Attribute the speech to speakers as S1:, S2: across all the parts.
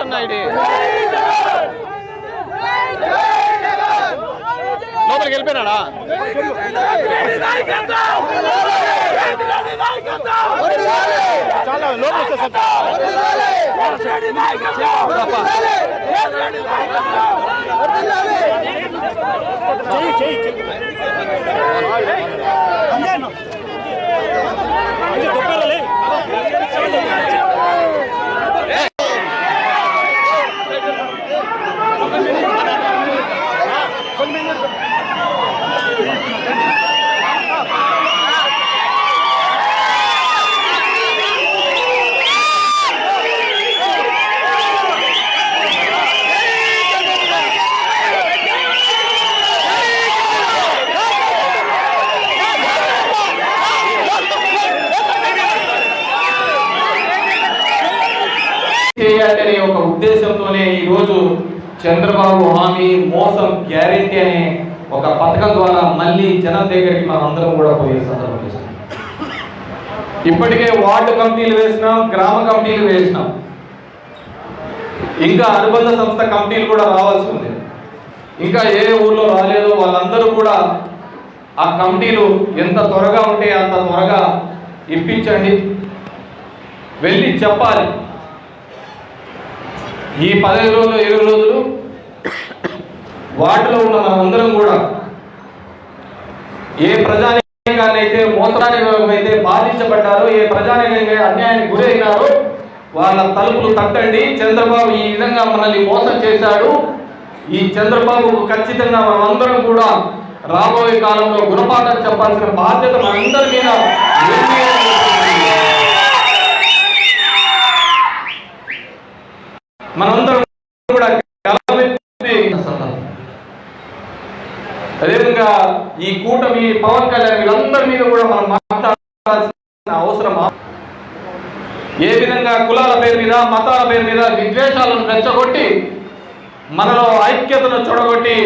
S1: అన్న ఇది లోపలికి వెళ్ళిపోయినాడా చాలా లోపలికి చెయ్యి చెయ్యి చెయ్యి
S2: చేయాలనే ఒక ఉద్దేశంతోనే ఈరోజు చంద్రబాబు హామీ మోసం గ్యారెంటీ అనే ఒక పథకం ద్వారా మళ్ళీ జనం దగ్గరికి మనం అందరం కూడా పోయే సందర్భం చూస్తాం ఇప్పటికే వార్డు కమిటీలు వేసినాం గ్రామ కమిటీలు వేసినాం. ఇంకా అనుబంధ సంస్థ కమిటీలు కూడా రావాల్సి ఉంది. ఇంకా ఏ ఊర్లో రాలేదో వాళ్ళందరూ కూడా ఆ కమిటీలు ఎంత త్వరగా ఉంటే అంత త్వరగా ఇప్పించండి. వెళ్ళి చెప్పాలి. ఈ పదిహేను రోజులు ఇరవై రోజులు వాటిలో ఉన్న మనందరం కూడా ఏ ప్రజానికాన్ని అయితే అయితే బాధించబడ్డారో ఏ ప్రజానికంగా అన్యాయానికి గురైనారో వాళ్ళ తలుపులు తట్టండి. చంద్రబాబు ఈ విధంగా మనల్ని మోసం చేశాడు. ఈ చంద్రబాబుకు ఖచ్చితంగా మనమందరం కూడా రాబోయే కాలంలో గుణపాఠం చెప్పాల్సిన బాధ్యత మనందరి మీద మనందరం కూడా గలమెత్తి సందర్భం. ఈ కూటమి పవన్ కళ్యాణ్ వీళ్ళందరి మీద కూడా మనం మాట్లాడాల్సిన అవసరం. ఏ విధంగా కులాల పేరు మీద మతాల పేరు మీద విద్వేషాలను రెచ్చగొట్టి మనలో ఐక్యతను చూడగొట్టి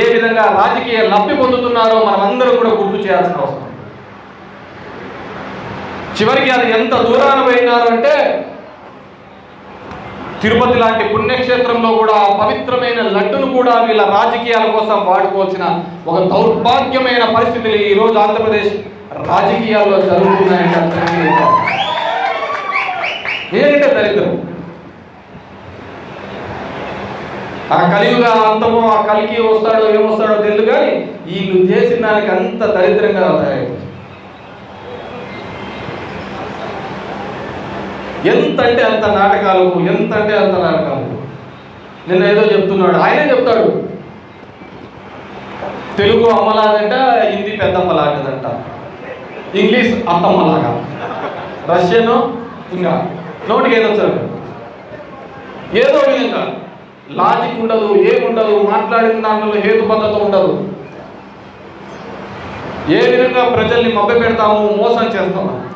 S2: ఏ విధంగా రాజకీయ లబ్ధి పొందుతున్నారో మనం కూడా గుర్తు చేయాల్సిన అవసరం. చివరికి అది ఎంత దూరాన పోయినారంటే తిరుపతి లాంటి పుణ్యక్షేత్రంలో కూడా పవిత్రమైన లడ్డును కూడా వీళ్ళ రాజకీయాల కోసం వాడుకోవాల్సిన ఒక దౌర్భాగ్యమైన పరిస్థితులు ఈ రోజు ఆంధ్రప్రదేశ్ రాజకీయాల్లో జరుగుతున్నాయంటే ఏంటంటే దరిద్రం. ఆ కలియుగ అంతమో ఆ కలికి వస్తాడో ఏమొస్తాడో తెలియదు కానీ వీళ్ళు చేసిన దానికి అంత దరిద్రంగా తయారైంది ఎంత అంటే అంత నాటకాలు ఎంత అంటే అంత నాటకాలు. నిన్న ఏదో చెప్తున్నాడు. ఆయనే చెప్తాడు. తెలుగు అమ్మలాదంట హిందీ పెద్దమ్మలాంటిదంట ఇంగ్లీష్ అత్తమ్మలాగా. రష్యన్ ఇంకా నోటికి ఏదో సార్ ఏదో విధంగా లాజిక్ ఉండదు ఏముండదు మాట్లాడిన దాంట్లో హేతుబద్ధత ఉండదు. ఏ విధంగా ప్రజల్ని మభ్య పెడతాము మోసం చేస్తాము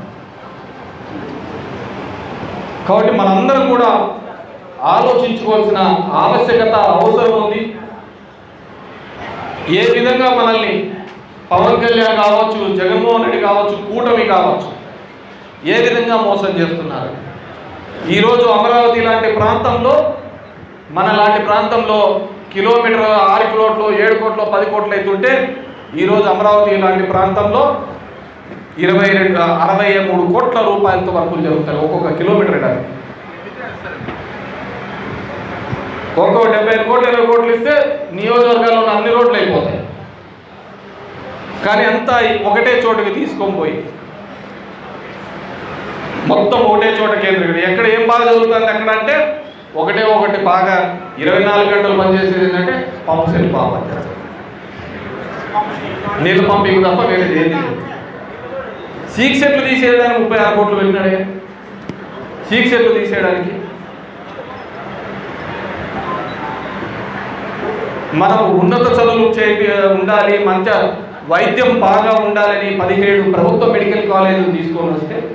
S2: కాబట్టి మనందరం కూడా ఆలోచించుకోవాల్సిన ఆవశ్యకత అవసరం ఉంది. ఏ విధంగా మనల్ని పవన్ కళ్యాణ్ కావచ్చు జగన్మోహన్ రెడ్డి కావచ్చు కూటమి కావచ్చు ఏ విధంగా మోసం చేస్తున్నారు? ఈరోజు అమరావతి లాంటి ప్రాంతంలో మన లాంటి ప్రాంతంలో కిలోమీటర్ ఆరు కోట్లు ఏడు కోట్లు పది కోట్లు అవుతుంటే ఈరోజు అమరావతి లాంటి ప్రాంతంలో ఇరవై రెండు అరవై మూడు కోట్ల రూపాయలతో వర్కులు జరుగుతాయి. ఒక్కొక్క కిలోమీటర్ ఇవ్వడానికి ఒక్కో డెబ్బై ఐదు కోట్లు ఇరవై కోట్లు ఇస్తే నియోజకవర్గాల్లో ఉన్న అన్ని రోడ్లు అయిపోతాయి. కానీ అంతా ఒకటే చోటుకి తీసుకొని పోయి మొత్తం ఒకటే చోట కేంద్రీకృతం. ఎక్కడ ఏం బాగా జరుగుతుంది ఎక్కడ అంటే ఒకటే ఒకటి బాగా ఇరవై నాలుగు గంటలు పనిచేసేది ఏంటంటే పంప్ సెట్ బాగా పనిచేస్తుంది. నీళ్ళు పంపింగ్ తప్ప వేరేది ఏది లేదు. సీక్ సెట్లు తీసేయడానికి ముప్పై ఆరు కోట్లు వెళ్ళినాడే. సీక్ సెట్లు తీసేయడానికి. మనం ఉన్నత చదువులు చే ఉండాలి మంచి వైద్యం బాగా ఉండాలని పదిహేడు ప్రభుత్వ మెడికల్ కాలేజీలు తీసుకొని వస్తే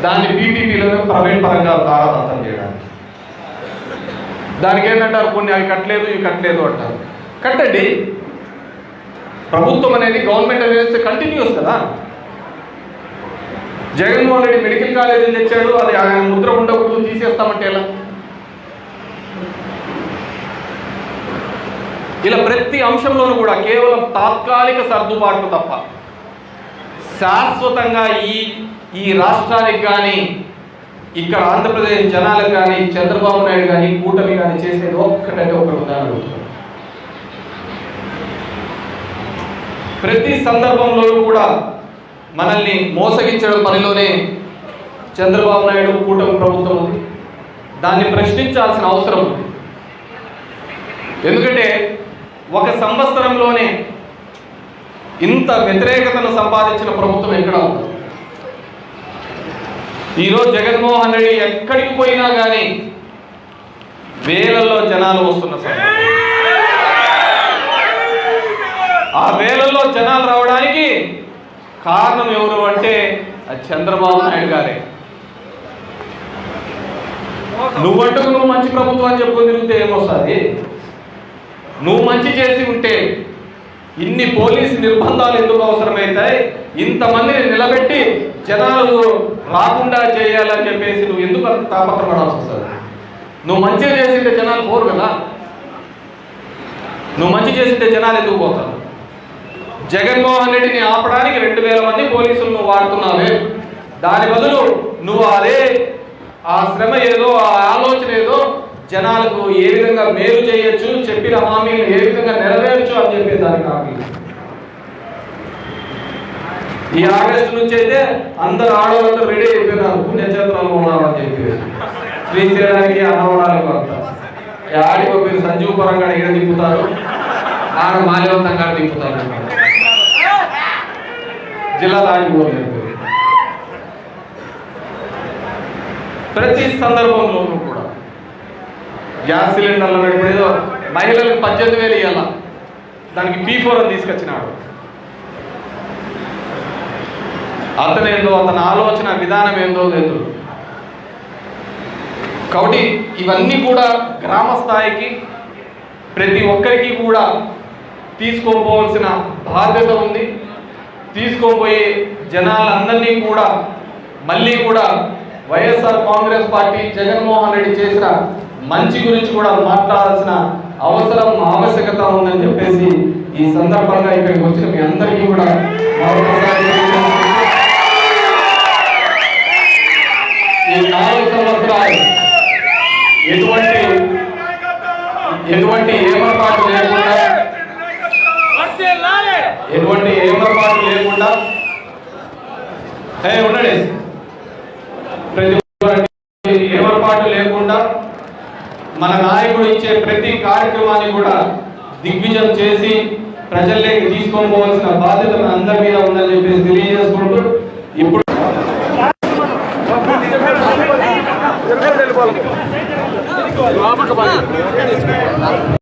S2: దాన్ని పీపీపీలను ప్రైవేట్ పరంగా తారాదత్తం చేయడానికి. దానికి ఏంటంటారు? కొన్ని అవి కట్టలేదు ఇవి కట్టలేదు అంటారు. కట్టండి. ప్రభుత్వం అనేది గవర్నమెంట్ అనేది కంటిన్యూస్ కదా. జగన్మోహన్ రెడ్డి మెడికల్ కాలేజ్ అని తెచ్చాడు అది ఆయన ముద్ర ఉండకూడదు తీసేస్తామంటే ఎలా? ఇలా ప్రతి అంశంలోనూ కూడా కేవలం తాత్కాలిక సర్దుబాట్లు తప్ప శాశ్వతంగా ఈ ఈ రాష్ట్రానికి కానీ ఇక్కడ ఆంధ్రప్రదేశ్ జనాలకు కానీ చంద్రబాబు నాయుడు కానీ కూటమి కానీ చేసేది ఒక్కటంటే ఒక విధానం ప్రతి సందర్భంలోనూ కూడా మనల్ని మోసగించడం పనిలోనే చంద్రబాబు నాయుడు కూటమి ప్రభుత్వం ఉంది. దాన్ని ప్రశ్నించాల్సిన అవసరం ఉంది. ఎందుకంటే ఒక సంవత్సరంలోనే ఇంత వ్యతిరేకతను సంపాదించిన ప్రభుత్వం ఎక్కడ ఉంది? ఈరోజు జగన్మోహన్ రెడ్డి ఎక్కడికి పోయినా కానీ వేలల్లో జనాలు వస్తున్న సమయం ఆ వేలల్లో జనాలు రావడానికి కారణం ఎవరు అంటే అది చంద్రబాబు నాయుడు గారే. నువ్వంటూ నువ్వు మంచి ప్రభుత్వం అని చెప్పుకొని తిరిగితే ఏమొస్తుంది? నువ్వు మంచి చేసి ఉంటే ఇన్ని పోలీసు నిర్బంధాలు ఎందుకు అవసరమవుతాయి ఇంతమందిని నిలబెట్టి జనాలు రాకుండా చేయాలని చెప్పేసి నువ్వు ఎందుకు అంత తాపత్రపడాల్సి వస్తుంది? నువ్వు మంచిగా చేసింటే జనాలు పోరు కదా. నువ్వు మంచి చేసింటే జనాలు ఎందుకు పోతారు? జగన్మోహన్ రెడ్డిని ఆపడానికి రెండు వేల మంది పోలీసులు నువ్వు వాడుతున్నావే. దాని బదులు నువ్వు అదే ఆ శ్రమ ఏదో ఆ ఆలోచన ఏదో జనాలకు ఏ విధంగా మేలు చేయొచ్చు చెప్పిన హామీలు ఏ విధంగా నెరవేర్చు అని చెప్పే దానికి హామీ ఈ ఆగస్టు నుంచి అయితే అందరు ఆడవాళ్ళు రెడీ అయిపోయినారు. పుణ్యక్షేత్రాలు ఉన్నామని చెప్పి శ్రీశైలానికి అన్నవరాలకు అంతా ఈ సంజీవ పరంగా ఇక్కడ తిప్పుతారు? ఆడ మాల్యవంతంగా దింపుతారు జిల్లా ఆగిపోలేదు ప్రతి సందర్భంలోనూ కూడా గ్యాస్ సిలిండర్లు ఇప్పుడు ఏదో మహిళలకు పద్దెనిమిది వేలు ఇవ్వాల దానికి బీ ఫోర్ అని తీసుకొచ్చినాడు. అతనేందో అతని ఆలోచన విధానం ఏందో లేదు. కాబట్టి ఇవన్నీ కూడా గ్రామ స్థాయికి ప్రతి ఒక్కరికి కూడా తీసుకోపోవాల్సిన బాధ్యత ఉంది. తీసుకోపోయే జనాలందరినీ కూడా మళ్ళీ కూడా వైఎస్ఆర్ కాంగ్రెస్ పార్టీ జగన్మోహన్ రెడ్డి చేసిన మంచి గురించి కూడా మాట్లాడాల్సిన అవసరం ఆవశ్యకత ఉందని చెప్పేసి ఈ సందర్భంగా ఇక్కడికి వచ్చిన మీ అందరికీ కూడా ఈ నాలుగు సంవత్సరాలు ఎటువంటి ఎటువంటి ఏమరపాటు లేకుండా ఎటువంటి ఏమరపాటు లేకుండా. ఉండండి. ప్రతి ఏమరపాటు లేకుండా మన నాయకుడు ఇచ్చే ప్రతి కార్యక్రమాన్ని కూడా దిగ్విజయం చేసి ప్రజల్లోకి తీసుకొని పోవాల్సిన బాధ్యత మన అందరి మీద ఉందని చెప్పేసి తెలియజేసుకుంటూ ఇప్పుడు